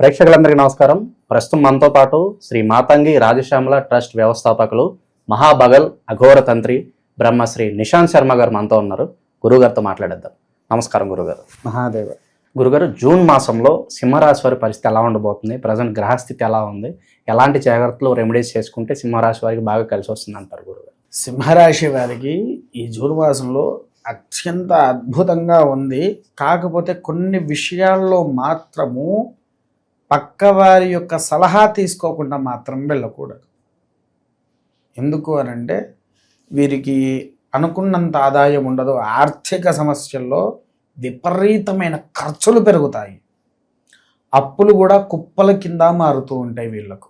ప్రేక్షకులందరికీ నమస్కారం. ప్రస్తుతం మనతో పాటు శ్రీ మాతంగి రాజశ్యామల ట్రస్ట్ వ్యవస్థాపకులు మహాబగల్ అఘోర తంత్రి బ్రహ్మశ్రీ నిశాంత్ శర్మ గారు మనతో ఉన్నారు. గురుగారితో మాట్లాడేద్దాం. నమస్కారం గురుగారు. మహాదేవ. గురుగారు జూన్ మాసంలో సింహరాశి వారి పరిస్థితి ఎలా ఉండబోతుంది? ప్రజెంట్ గ్రహస్థితి ఎలా ఉంది? ఎలాంటి జాగ్రత్తలు రెమెడీస్ చేసుకుంటే సింహరాశి వారికి బాగా కలిసి వస్తుంది అంటారు గురుగారు. సింహరాశి వారికి ఈ జూన్ మాసంలో అత్యంత అద్భుతంగా ఉంది. కాకపోతే కొన్ని విషయాల్లో మాత్రము పక్కవారి యొక్క సలహా తీసుకోకుండా మాత్రం వెళ్ళకూడదు. ఎందుకు అనంటే వీరికి అనుకున్నంత ఆదాయం ఉండదు. ఆర్థిక సమస్యల్లో విపరీతమైన ఖర్చులు పెరుగుతాయి. అప్పులు కూడా కుప్పల కింద మారుతూ ఉంటాయి వీళ్ళకు.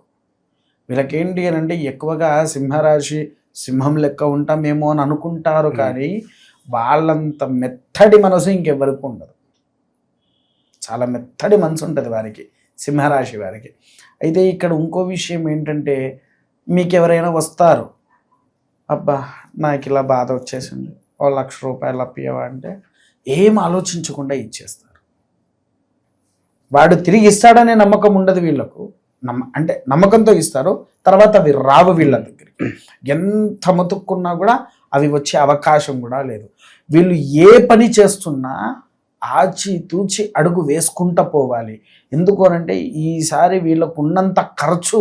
వీళ్ళకేంటి అని అంటే ఎక్కువగా సింహరాశి సింహం లెక్క ఉంటామేమో అని అనుకుంటారు కానీ వాళ్ళంత మెత్తడి మనసు ఇంకెవరికి ఉండదు. చాలా మెత్తడి మనసు ఉంటుంది వారికి. సింహరాశి వారికి. అయితే ఇక్కడ ఇంకో విషయం ఏంటంటే మీకు ఎవరైనా వస్తారు? అబ్బా నాకు ఇలా బాధ వచ్చేసింది. ఓ లక్ష రూపాయలు అప్పియవా అంటే ఏం ఆలోచించకుండా ఇచ్చేస్తారు. వాడు తిరిగి ఇస్తాడనే నమ్మకం ఉండదు వీళ్ళకు. నమ్మ అంటే నమ్మకంతో ఇస్తారు. తర్వాత అవి రావు వీళ్ళ దగ్గరికి. ఎంత మతుక్కున్నా కూడా అవి వచ్చే అవకాశం కూడా లేదు. వీళ్ళు ఏ పని చేస్తున్నా ఆచి తూచి అడుగు వేసుకుంటా పోవాలి. ఎందుకు అనంటే ఈసారి వీళ్ళకు ఉన్నంత ఖర్చు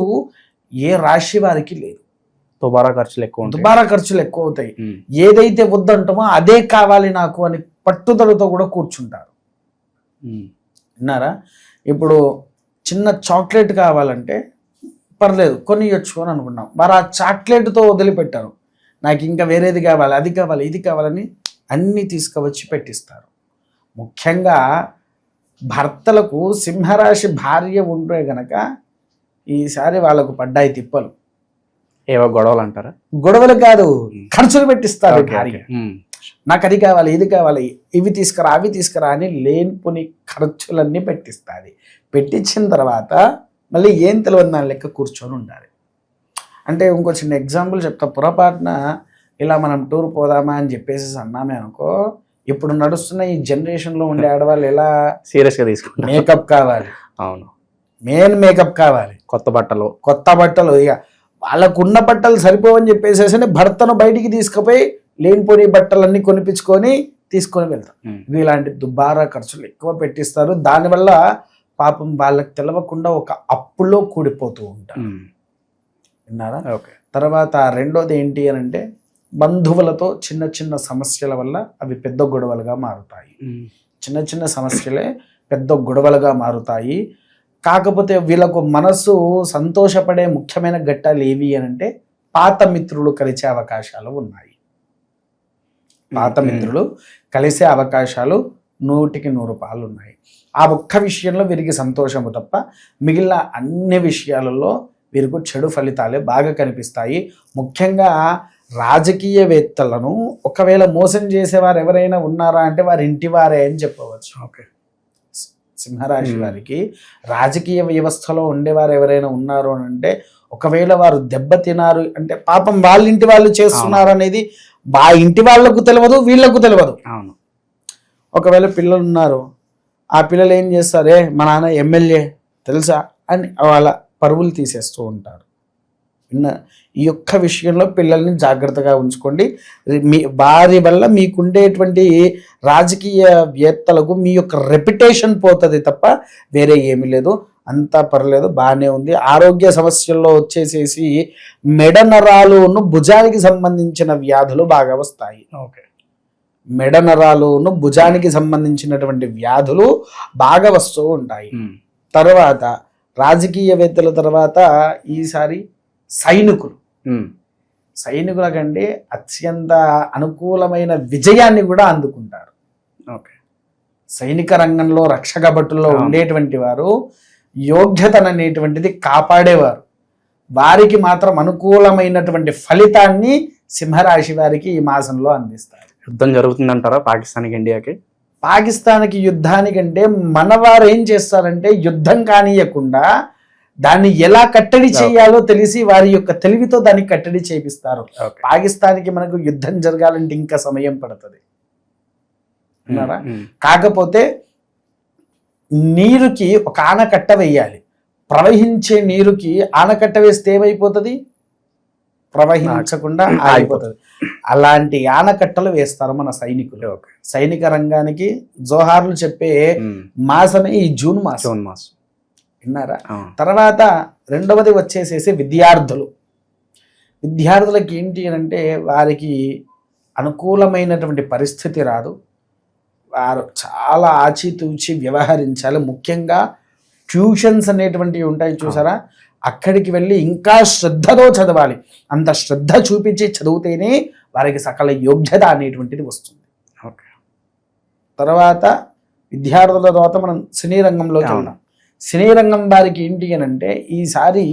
ఏ రాశి వారికి లేదు. దుబారా ఖర్చులు ఎక్కువ దుబారా ఖర్చులు ఎక్కువ అవుతాయి. ఏదైతే వద్దంటామో అదే కావాలి నాకు అని పట్టుదలతో కూడా కూర్చుంటారు. విన్నారా? ఇప్పుడు చిన్న చాక్లెట్ కావాలంటే పర్లేదు కొనియొచ్చు అని అనుకున్నాం. మరి ఆ చాక్లెట్తో వదిలిపెట్టారు. నాకు ఇంకా వేరేది కావాలి అది కావాలి ఇది కావాలని అన్నీ తీసుకువచ్చి పెట్టిస్తారు. ముఖ్యంగా భర్తలకు సింహరాశి భార్య ఉంటే గనక ఈసారి వాళ్ళకు పడ్డాయి తిప్పలు. ఏవో గొడవలు అంటారా? గొడవలు కాదు ఖర్చులు పెట్టిస్తారు భార్య. నాకు అది కావాలి ఇది కావాలి ఇవి తీసుకురా అవి తీసుకురా అని లేనిపోని ఖర్చులన్నీ పెట్టిస్తుంది. పెట్టించిన తర్వాత మళ్ళీ ఏం తెలియదు దాని లెక్క కూర్చొని ఉండాలి. అంటే ఇంకో చిన్న ఎగ్జాంపుల్ చెప్తా. పొరపాటున ఇలా మనం టూర్ పోదామా అని చెప్పేసి అన్నామే అనుకో ఇప్పుడు నడుస్తున్న ఈ జనరేషన్లో ఉండే ఆడవాళ్ళు ఎలా సీరియస్గా తీసుకుంటా మేకప్ కావాలి. అవును. మెయిన్ మేకప్ కావాలి. కొత్త బట్టలు. కొత్త బట్టలు ఇక వాళ్ళకున్న బట్టలు సరిపోవని చెప్పేసేసి భర్తను బయటికి తీసుకుపోయి లేనిపోని బట్టలన్నీ కొనిపించుకొని తీసుకొని వెళ్తారు ఉమ్, ఇలాంటి దుబారా ఖర్చులు ఎక్కువ పెట్టిస్తారు. దానివల్ల పాపం వాళ్ళకి తెలవకుండా ఒక అప్పులో కూడిపోతూ ఉంటారు. విన్నారా? ఓకే. తర్వాత రెండోది ఏంటి అని అంటే బంధువులతో చిన్న చిన్న సమస్యల వల్ల అవి పెద్ద గొడవలుగా మారుతాయి. చిన్న చిన్న సమస్యలే పెద్ద గొడవలుగా మారుతాయి. కాకపోతే వీళ్ళకు మనసు సంతోషపడే ముఖ్యమైన ఘట్టాలు ఏవి అని అంటే పాత మిత్రులు కలిసే అవకాశాలు ఉన్నాయి. పాత మిత్రులు కలిసే అవకాశాలు నూటికి నూరు పాలు ఉన్నాయి. ఆ ఒక్క విషయంలో వీరికి సంతోషము తప్ప మిగిలిన అన్ని విషయాలలో వీరికి చెడు ఫలితాలే బాగా కనిపిస్తాయి. ముఖ్యంగా రాజకీయవేత్తలను ఒకవేళ మోసం చేసేవారు ఎవరైనా ఉన్నారా అంటే వారి ఇంటి వారే అని చెప్పవచ్చు. ఓకే. సింహరాశి. వారికి రాజకీయ వ్యవస్థలో ఉండేవారు ఎవరైనా ఉన్నారు అని అంటే ఒకవేళ వారు దెబ్బతినారు అంటే పాపం వాళ్ళ ఇంటి వాళ్ళు చేస్తున్నారు అనేది బా ఇంటి వాళ్ళకు తెలియదు వీళ్ళకు తెలియదు అవును. ఒకవేళ పిల్లలు ఉన్నారు ఆ పిల్లలు ఏం చేస్తారే? మా నాన్న ఎమ్మెల్యే తెలుసా? అని వాళ్ళ పరువులు తీసేస్తూ ఉంటారు. ఈ యొక్క విషయంలో పిల్లల్ని జాగ్రత్తగా ఉంచుకోండి. మీ వారి వల్ల మీకుండేటువంటి రాజకీయవేత్తలకు మీ యొక్క రెప్యుటేషన్ పోతుంది తప్ప వేరే ఏమీ లేదు. అంతా పర్లేదు బాగానే ఉంది. ఆరోగ్య సమస్యల్లో వచ్చేసేసి మెడ నరాలును భుజానికి సంబంధించిన వ్యాధులు బాగా వస్తాయి. ఓకే. మెడ నరాలును భుజానికి సంబంధించినటువంటి వ్యాధులు బాగా వస్తూ ఉంటాయి. తర్వాత రాజకీయవేత్తల తర్వాత ఈసారి సైనికులు. సైనికుల కంటే అత్యంత అనుకూలమైన విజయాన్ని కూడా అందుకుంటారు. ఓకే. సైనిక రంగంలో రక్షక భటుల్లో. ఉండేటువంటి వారు యోగ్యతను అనేటువంటిది కాపాడేవారు. వారికి మాత్రం అనుకూలమైనటువంటి ఫలితాన్ని సింహరాశి వారికి ఈ మాసంలో అందిస్తారు. యుద్ధం జరుగుతుందంటారా పాకిస్తాన్కి ఇండియాకి? పాకిస్తాన్కి యుద్ధానికంటే మనవారు ఏం చేస్తారంటే యుద్ధం కానియకుండా దాన్ని ఎలా కట్టడి చేయాలో తెలిసి వారి యొక్క తెలివితో దాన్ని కట్టడి చేపిస్తారు పాకిస్తాన్కి మనకు యుద్ధం జరగాలంటే ఇంకా సమయం పడుతుంది. కాకపోతే నీరుకి ఒక ఆనకట్ట వేయాలి. ప్రవహించే నీరుకి ఆనకట్ట వేస్తే ఏమైపోతుంది? ప్రవహించకుండా ఆగిపోతుంది. అలాంటి ఆనకట్టలు వేస్తారు మన సైనికులు. సైనిక రంగానికి జోహార్లు చెప్పే. మాసమే ఈ జూన్ మాసం. జూన్ మాసం. విన్నారా. తర్వాత రెండవది వచ్చేసేసి విద్యార్థులు. విద్యార్థులకి ఏంటి అని అంటే వారికి అనుకూలమైనటువంటి పరిస్థితి రాదు. వారు చాలా ఆచితూచి వ్యవహరించాలి. ముఖ్యంగా ట్యూషన్స్ అనేటువంటివి ఉంటాయి చూసారా? అక్కడికి వెళ్ళి ఇంకా శ్రద్ధతో చదవాలి. అంత శ్రద్ధ చూపించి చదివితేనే వారికి సకల యోగ్యత అనేటువంటిది వస్తుంది. ఓకే. తర్వాత విద్యార్థుల తర్వాత మనం సినీ రంగంలోకి అవును. సినీ రంగం వారికి ఏంటి అని అంటే ఈసారి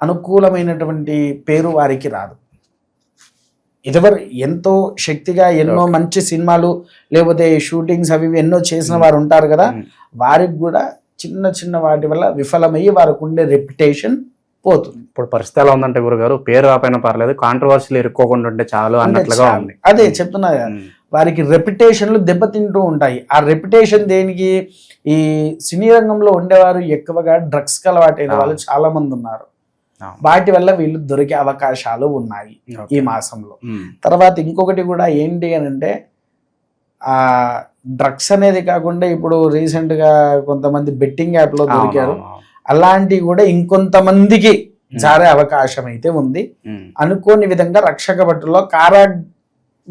అనుకూలమైనటువంటి పేరు వారికి రాదు. ఇదివరు ఎంతో శక్తిగా ఎన్నో మంచి సినిమాలు లేకపోతే షూటింగ్స్ అవి ఎన్నో చేసిన వారు ఉంటారు కదా. వారికి కూడా చిన్న చిన్న వాటి వల్ల విఫలమయ్యి వారికి ఉండే రెప్యుటేషన్ పోతుంది. ఇప్పుడు పరిస్థితి ఎలా ఉందంటే గురుగారు పేరు రాపోయినా పర్లేదు కాంట్రవర్సీలు ఇరుక్కోకుండా ఉంటే చాలు అన్నట్లుగా ఉంది. అదే చెప్తున్నా. వారికి రెప్యుటేషన్లు దెబ్బతింటూ ఉంటాయి. ఆ రెప్యుటేషన్ దేనికి? ఈ సినీ రంగంలో ఉండేవారు ఎక్కువగా డ్రగ్స్ అలవాటైన వాళ్ళు చాలా మంది ఉన్నారు. వాటి వల్ల వీళ్ళు దొరికే అవకాశాలు ఉన్నాయి. ఈ మాసంలో. తర్వాత ఇంకొకటి కూడా ఏంటి అని అంటే ఆ డ్రగ్స్ అనేది కాకుండా ఇప్పుడు రీసెంట్గా కొంతమంది బెట్టింగ్ యాప్లో దొరికారు. అలాంటివి కూడా ఇంకొంతమందికి జారే అవకాశం అయితే ఉంది. అనుకోని విధంగా రక్షక భటుల్లో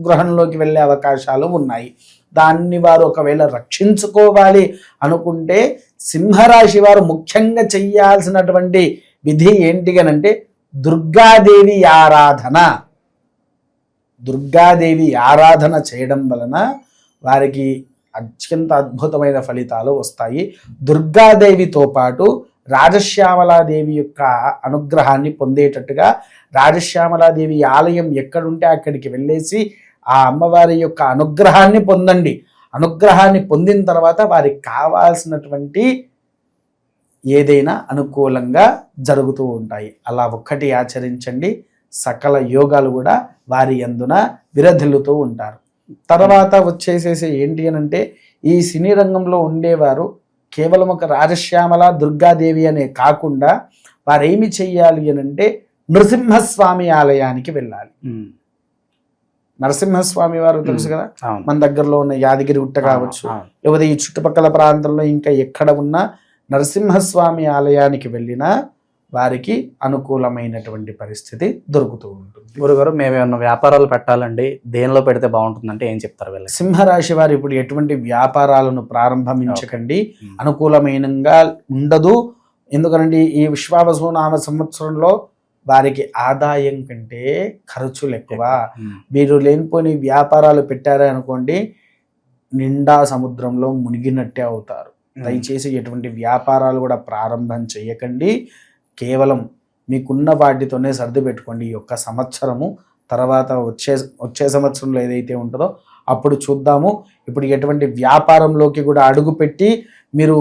గ్రహంలోకి వెళ్ళే అవకాశాలు ఉన్నాయి. దాన్ని వారు ఒకవేళ రక్షించుకోవాలి అనుకుంటే సింహరాశి వారు ముఖ్యంగా చెయ్యాల్సినటువంటి విధి ఏంటి అంటే దుర్గాదేవి ఆరాధన. దుర్గాదేవి ఆరాధన చేయడం వలన వారికి అత్యంత అద్భుతమైన ఫలితాలు వస్తాయి. దుర్గాదేవితో పాటు రాజశ్యామలాదేవి యొక్క అనుగ్రహాన్ని పొందేటట్టుగా రాజశ్యామలాదేవి ఆలయం ఎక్కడుంటే అక్కడికి వెళ్ళేసి ఆ అమ్మవారి యొక్క అనుగ్రహాన్ని పొందండి. అనుగ్రహాన్ని పొందిన తర్వాత వారికి కావాల్సినటువంటి ఏదైనా అనుకూలంగా జరుగుతూ ఉంటాయి. అలా ఒక్కటి ఆచరించండి. సకల యోగాలు కూడా వారి అందున విరధిల్లుతూ ఉంటారు. తర్వాత వచ్చేసేసి ఏంటి అని అంటే ఈ సినీ రంగంలో ఉండేవారు కేవలం ఒక రాజశ్యామల దుర్గాదేవి అనే కాకుండా వారు ఏమి చెయ్యాలి అని అంటే నృసింహస్వామి ఆలయానికి వెళ్ళాలి. నరసింహస్వామి వారు తెలుసు కదా. మన దగ్గరలో ఉన్న యాదగిరి గుట్ట కావచ్చు. లేకపోతే ఈ చుట్టుపక్కల ప్రాంతంలో ఇంకా ఎక్కడ ఉన్నా నరసింహస్వామి ఆలయానికి వెళ్ళినా వారికి అనుకూలమైనటువంటి పరిస్థితి దొరుకుతూ ఉంటుంది. గురుగారు మేము ఏమన్నా వ్యాపారాలు పెట్టాలండి దేనిలో పెడితే బాగుంటుందంటే ఏం చెప్తారు వీళ్ళకి? సింహరాశి వారు ఇప్పుడు ఎటువంటి వ్యాపారాలను ప్రారంభించకండి. అనుకూలమైనంగా ఉండదు. ఎందుకనంటే ఈ విశ్వావసు నామ సంవత్సరంలో వారికి ఆదాయం కంటే ఖర్చులు ఎక్కువ. మీరు లేనిపోని వ్యాపారాలు పెట్టారే అనుకోండి నిండా సముద్రంలో మునిగినట్టే అవుతారు. దయచేసి ఎటువంటి వ్యాపారాలు కూడా ప్రారంభం చేయకండి కేవలం మీకున్న వాటితోనే సర్ది పెట్టుకోండి. ఈ యొక్క సంవత్సరము తర్వాత వచ్చే వచ్చే సంవత్సరంలో ఏదైతే ఉంటుందో అప్పుడు చూద్దాము. ఇప్పుడు ఎటువంటి వ్యాపారంలోకి కూడా అడుగుపెట్టి మీరు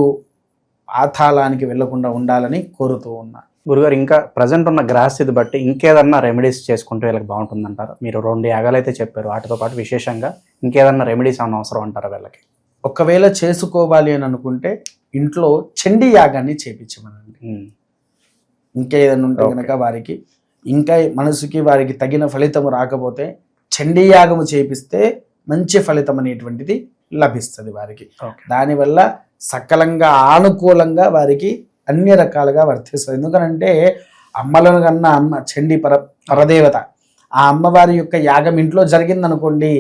ఆతాళానికి వెళ్ళకుండా ఉండాలని కోరుతూ ఉన్నా. గురుగారు ఇంకా ప్రజెంట్ ఉన్న గ్రహస్థితి బట్టి ఇంకేదన్నా రెమెడీస్ చేసుకుంటే వీళ్ళకి బాగుంటుందంటారా? మీరు రెండు యాగాలు అయితే చెప్పారు వాటితో పాటు విశేషంగా ఇంకేదన్నా రెమెడీస్ అన్న అవసరం అంటారా వీళ్ళకి? ఒకవేళ చేసుకోవాలి అని అనుకుంటే ఇంట్లో చండీ యాగాన్ని చేపించమనండి. ఇంకా ఏదైనా ఉంటే. కనుక వారికి ఇంకా మనసుకి వారికి తగిన ఫలితం రాకపోతే చండీ యాగము చేపిస్తే మంచి ఫలితం అనేటువంటిది లభిస్తుంది వారికి. దానివల్ల సకలంగా ఆనుకూలంగా వారికి అన్ని రకాలుగా వర్తిస్తుంది. ఎందుకనంటే అమ్మలను కన్నా అమ్మ చండి పర పరదేవత. ఆ అమ్మవారి యొక్క యాగం ఇంట్లో జరిగిందనుకోండి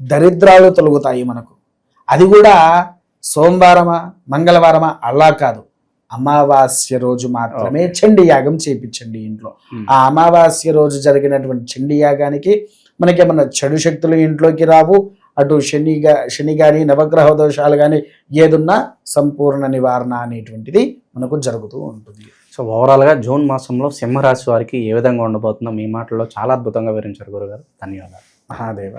దరిద్రాలు తొలగుతాయి మనకు. అది కూడా సోమవారమా మంగళవారమా అలా కాదు. అమావాస్య రోజు మాత్రమే చండి యాగం చేపించండి ఇంట్లో. ఆ అమావాస్య రోజు జరిగినటువంటి చండి యాగానికి మనకేమన్నా చెడు శక్తులు ఇంట్లోకి రావు అటు శని శని కానీ నవగ్రహ దోషాలు కానీ ఏదున్నా సంపూర్ణ నివారణ అనేటువంటిది మనకు జరుగుతూ ఉంటుంది. సో ఓవరాల్గా జూన్ మాసంలో సింహరాశి వారికి ఏ విధంగా ఉండబోతుందో మీ మాటల్లో చాలా అద్భుతంగా వివరించారు గురుగారు. ధన్యవాదాలు. మహాదేవ.